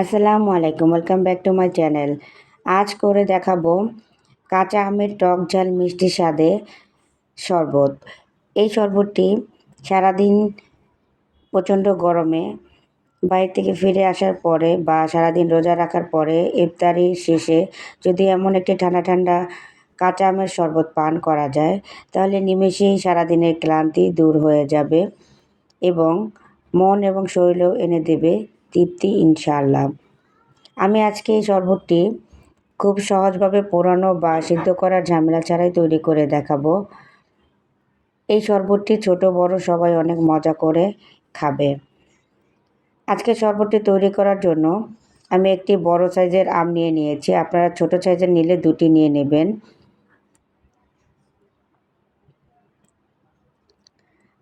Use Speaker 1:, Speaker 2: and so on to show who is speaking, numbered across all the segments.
Speaker 1: আসসালামু আলাইকুম welcome back to my channel আজ করে দেখাবো কাঁচা আমের টক ঝাল মিষ্টি স্বাদে শরবত। এই শরবতটি সারাদিন প্রচণ্ড গরমে বাইরে থেকে ফিরে আসার পরে বা সারাদিন রোজা রাখার পরে ইফতারি শেষে যদি এমন একটি ঠান্ডা ঠান্ডা কাঁচা আমের শরবত পান করা যায়, তাহলে নিমেষেই সারাদিনের ক্লান্তি দূর হয়ে যাবে এবং মন এবং শরীরেও এনে দেবে তৃপ্তি, ইনশাআল্লাহ। আমি আজকে এই শরবতটি খুব সহজভাবে পোড়ানো বা সিদ্ধ করার ঝামেলা ছাড়াই তৈরি করে দেখাবো। এই শরবতটি ছোট, বড় সবাই অনেক মজা করে খাবে। আজকে শরবতটি তৈরি করার জন্য আমি একটি বড় সাইজের আম নিয়ে নিয়েছি। আপনারা ছোট সাইজের নিলে দুটি নিয়ে নেবেন।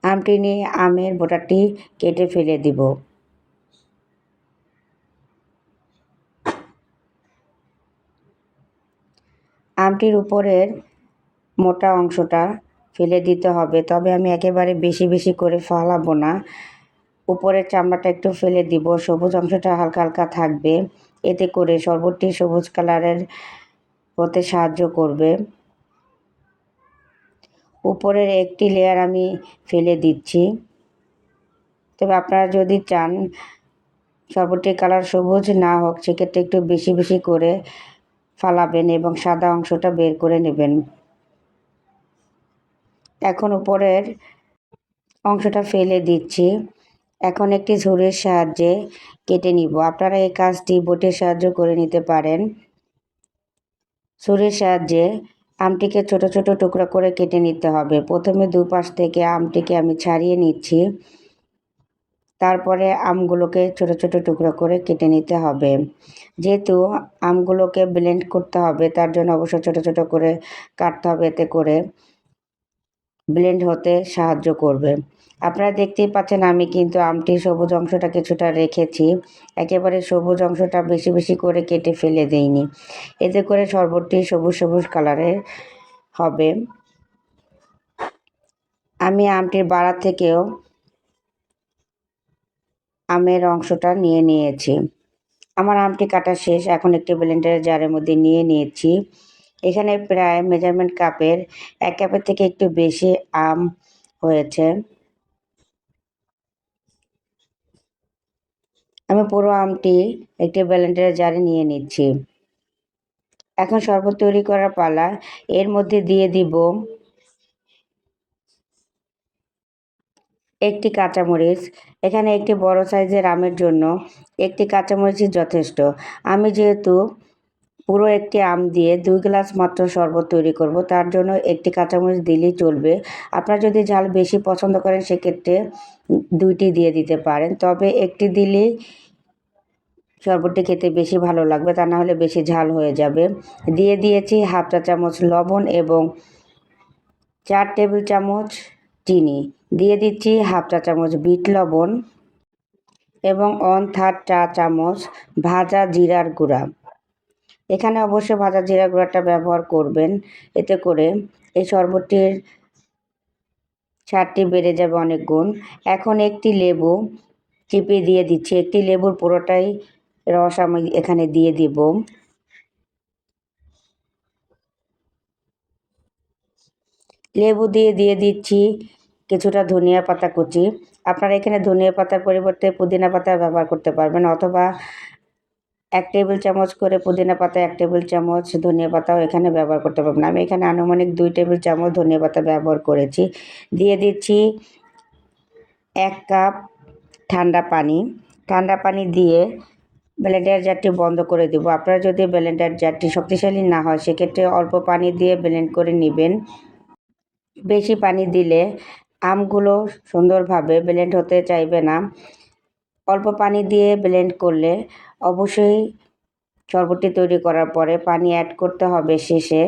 Speaker 1: আমটি নিয়ে আমের বোটাটি কেটে ফেলে দিব। আমটির উপরের মোটা অংশটা ফেলে দিতে হবে। তবে আমি একেবারে বেশি বেশি করে ফালাবো না। উপরের চামড়াটা একটু ফেলে দিব। সবুজ অংশটা হালকা হালকা থাকবে। এতে করে শরবতটি সবুজ কালারের হতে সাহায্য করবে। উপরের একটি লেয়ার আমি ফেলে দিচ্ছি। তবে আপনারা যদি চান শরবতটির কালার সবুজ না হোক, সেক্ষেত্রে একটু বেশি বেশি করে ফালাবেন এবং সাদা অংশটা বের করে নেবেন। এখন উপরের অংশটা ফেলে দিচ্ছি। এখন একটি ঝুড়ির সাহায্যে কেটে নিব। আপনারা এই কাজটি বোটের সাহায্য করে নিতে পারেন। ছুরির সাহায্যে আমটিকে ছোট ছোট টুকরা করে কেটে নিতে হবে। প্রথমে দুপাশ থেকে আমটিকে আমি ছাড়িয়ে নিচ্ছি। তারপরে আমগুলোকে ছোট ছোট টুকরো করে কেটে নিতে হবে। যেহেতু আমগুলোকে ব্লেন্ড করতে হবে, তার জন্য অবশ্যই ছোট ছোট করে কাটতে হবে, এতে করে ব্লেন্ড হতে সাহায্য করবে। আপনারা দেখতেই পাচ্ছেন আমি কিন্তু আমটি সবুজ অংশটা কিছুটা রেখেছি। একেবারে সবুজ অংশটা বেশি বেশি করে কেটে ফেলে দেইনি। এতে করে শরবতটি সবুজ সবুজ কালারের হবে। আমি আমটির বাড়া থেকেও আমের অংশটা নিয়ে নিয়েছি। আমার আমটি কাটা শেষ, এখন একটি ব্লেন্ডারের জারের মধ্যে নিয়ে নিয়েছি। এখানে প্রায় মেজারমেন্ট কাপের এক কাপের থেকে একটু বেশি আম হয়েছে। আমি পুরো আমটি একটি ব্লেন্ডারের জারে নিয়ে নিচ্ছি। এখন শরবত তৈরি করার পালা, এর মধ্যে দিয়ে দিব একটি কাঁচামরিচ, এখানে একটি বড় সাইজের আমের জন্য একটি কাঁচামরিচই যথেষ্ট। আমি যেহেতু পুরো একটি আম দিয়ে দুই গ্লাস মাত্র শরবত তৈরি করব, তার জন্য একটি কাঁচামরিচ দিলেই চলবে। আপনারা যদি ঝাল বেশি পছন্দ করেন, সেক্ষেত্রে দুইটি দিয়ে দিতে পারেন। তবে একটি দিলেই শরবতটি খেতে বেশি ভালো লাগবে, তা না হলে বেশি ঝাল হয়ে যাবে। দিয়ে দিয়েছি হাফ চা চামচ লবণ এবং চার টেবিল চামচ চিনি দিয়ে দিচ্ছি হাফ চা চামচ বিট লবণ এবং অন থার্ড চা চামচ ভাজা জিরার গুঁড়া। এখানে অবশ্যই ভাজা জিরা গুঁড়াটা ব্যবহার করবেন। এতে করে এই শরবতটির স্বাদটি বেড়ে যাবে অনেক গুণ। এখন একটি লেবু চিপে দিয়ে দিচ্ছি। একটি লেবুর পুরোটাই রস আমি এখানে দিয়ে দিব। লেবু দিয়ে দিয়ে দিচ্ছি কিছুটা ধনিয়া পাতা কুচি। আপনারা এখানে ধনিয়া পাতার পরিবর্তে পুদিনা পাতা ব্যবহার করতে পারবেন অথবা এক টেবিল চামচ করে পুদিনা পাতা, এক টেবিল চামচ ধনিয়া পাতাও এখানে ব্যবহার করতে পারবেন। আমি এখানে আনুমানিক দুই টেবিল চামচ ধনিয়া পাতা ব্যবহার করেছি। দিয়ে দিচ্ছি এক কাপ ঠান্ডা পানি। ঠান্ডা পানি দিয়ে ব্লেন্ডার জারটি বন্ধ করে দেব। আপনারা যদি ব্লেন্ডার জারটি শক্তিশালী না হয়, সেক্ষেত্রে অল্প পানি দিয়ে ব্লেন্ড করে নেবেন। বেশি পানি দিলে আমগুলো সুন্দরভাবে ব্লেন্ড হতে চাইবে না। অল্প পানি দিয়ে ব্লেন্ড করলে অবশ্যই শরবতটি তৈরি করার পরে পানি অ্যাড করতে হবে শেষে।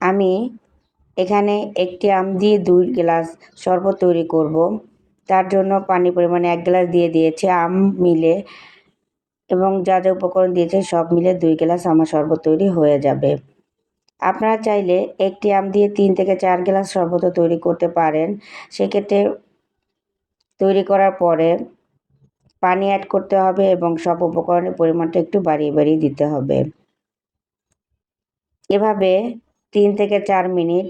Speaker 1: আমি এখানে একটি আম দিয়ে দুই গ্লাস শরবত তৈরি করব। তার জন্য পানি পরিমাণে এক গ্লাস দিয়ে দিয়েছি আম মিলে এবং যা যা উপকরণ দিয়েছে সব মিলে দুই গ্লাস আমার শরবত তৈরি হয়ে যাবে। আপনারা চাইলে একটি আম দিয়ে তিন থেকে চার গ্লাস শরবত তৈরি করতে পারেন। সেক্ষেত্রে তৈরি করার পরে পানি অ্যাড করতে হবে এবং সব উপকরণের পরিমাণটা একটু বাড়িয়ে বাড়িয়ে দিতে হবে। এভাবে তিন থেকে চার মিনিট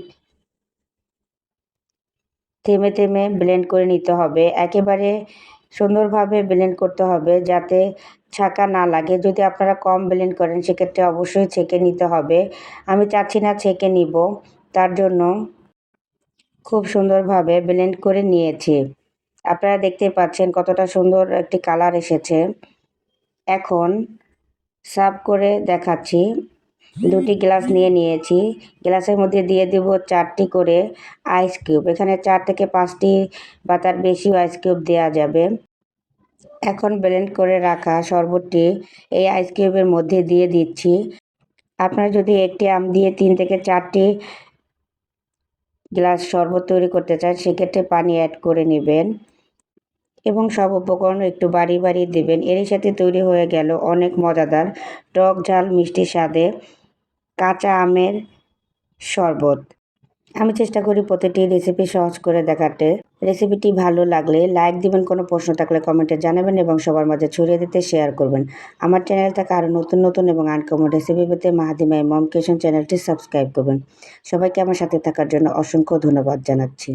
Speaker 1: থেমে থেমে ব্লেন্ড করে নিতে হবে। একেবারে সুন্দরভাবে ব্লেন্ড করতে হবে যাতে ছাকা না লাগে। যদি আপনারা কম ব্লেন্ড করেন, সেক্ষেত্রে অবশ্যই ছেঁকে নিতে হবে। আমি চাচ্ছি না ছেঁকে নিব। তার জন্য খুব সুন্দরভাবে ব্লেন্ড করে নিয়েছি। আপনারা দেখতে পাচ্ছেন কতটা সুন্দর একটি কালার এসেছে। এখন সার্ভ করে দেখাচ্ছি। দুটি গ্লাস নিয়ে নিয়েছি। গ্লাসের মধ্যে দিয়ে দেব চারটি করে আইস কিউব এখানে চার থেকে পাঁচটি বা তার বেশিও আইস কিউব দেওয়া যাবে। এখন ব্লেন্ড করে রাখা শরবতটি এই আইস কিউবের মধ্যে দিয়ে দিচ্ছি। আপনারা যদি একটি আম দিয়ে তিন থেকে চারটি গ্লাস শরবত তৈরি করতে চান, সেক্ষেত্রে পানি অ্যাড করে নেবেন এবং সব উপকরণ একটু বাড়ি বাড়ি দেবেন। এরই সাথে তৈরি হয়ে গেল অনেক মজাদার টক ঝাল মিষ্টি স্বাদে। কাঁচা আমের শরবত। আমি চেষ্টা করি প্রতিটি রেসিপি সহজ করে দেখাতে। রেসিপিটি ভালো লাগলে লাইক দিবেন, কোনো প্রশ্ন থাকলে কমেন্টে জানাবেন এবং সবার মাঝে ছড়িয়ে দিতে শেয়ার করবেন। আমার চ্যানেল থেকে আরও নতুন নতুন এবং আনকমন রেসিপি পেতে মাহাদিমা মম কিচেন চ্যানেলটি সাবস্ক্রাইব করবেন। সবাইকে আমার সাথে থাকার জন্য অসংখ্য ধন্যবাদ জানাচ্ছি।